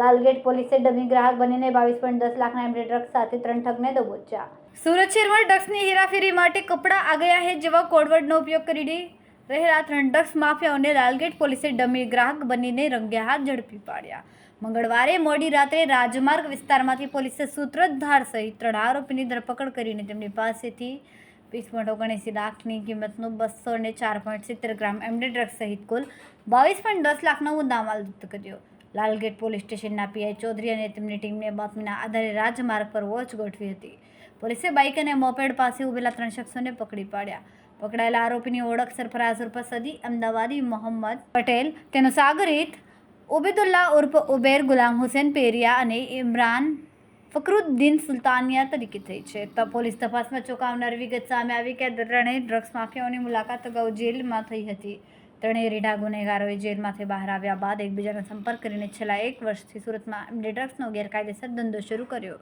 લાલગેટ પોલીસે ડમી ગ્રાહક બનીને બાવીસ પોઈન્ટ દસ લાખના એમડી ડ્રગ્સ સાથે ત્રણ ઠગને દબોચ્યા. સુરત શહેરમાં ડ્રગ્સની હેરાફેરી માટે કપડાં આ ગયા હે જેવા કોડવર્ડનો ઉપયોગ કરીને રહેલા ત્રણ ડ્રગ્સ માફિયાઓને લાલગેટ પોલીસે ડમી ગ્રાહક બનીને રંગ્યા હાથ ઝડપી પાડ્યા. મંગળવારે મોડી રાત્રે રાજમાર્ગ વિસ્તારમાંથી પોલીસે સૂત્રધાર સહિત ત્રણ આરોપીની ધરપકડ કરીને તેમની પાસેથી વીસ પોઈન્ટ ઓગણએંસી લાખની કિંમતનું બસો ને ચાર પોઈન્ટ સિત્તેર ગ્રામ એમડી ડ્રગ્સ સહિત કુલ બાવીસ પોઈન્ટ દસ લાખનો મુદ્દામાલ જપ્ત કર્યો. લાલગેટ પોલીસ સ્ટેશનના પીઆઈ ચૌધરી અને તેમની ટીમને બાતમીના આધારે રાજમાર્ગ પર વોચ ગોઠવી હતી. પોલીસે બાઇક અને મોપેડ પાસે ઉભેલા ત્રણ શખ્સોને પકડી પાડ્યા. પકડાયેલા આરોપીની ઓળખ સરફરાઝ ઉર્ફ સદી અમદાવાદી મોહમ્મદ પટેલ, તેનો સાગરીત ઉબેદુલ્લા ઉર્ફ ઉબેર ગુલામ હુસેન પેરિયા અને ઇમરાન ફકરુદ્દીન સુલતાનિયા તરીકે થઈ છે. તો પોલીસ તપાસમાં ચોંકાવનાર વિગત સામે આવી કે ત્રણેય ડ્રગ્સ માફિયાઓની મુલાકાત અગાઉ જેલમાં થઈ હતી. ત્રણેય રીઢા ગુનેગારોએ જેલમાંથી બહાર આવ્યા બાદ એકબીજાનો સંપર્ક કરીને છેલ્લા એક વર્ષથી સુરતમાં ડ્રગ્સનો ગેરકાયદેસર ધંધો શરૂ કર્યો.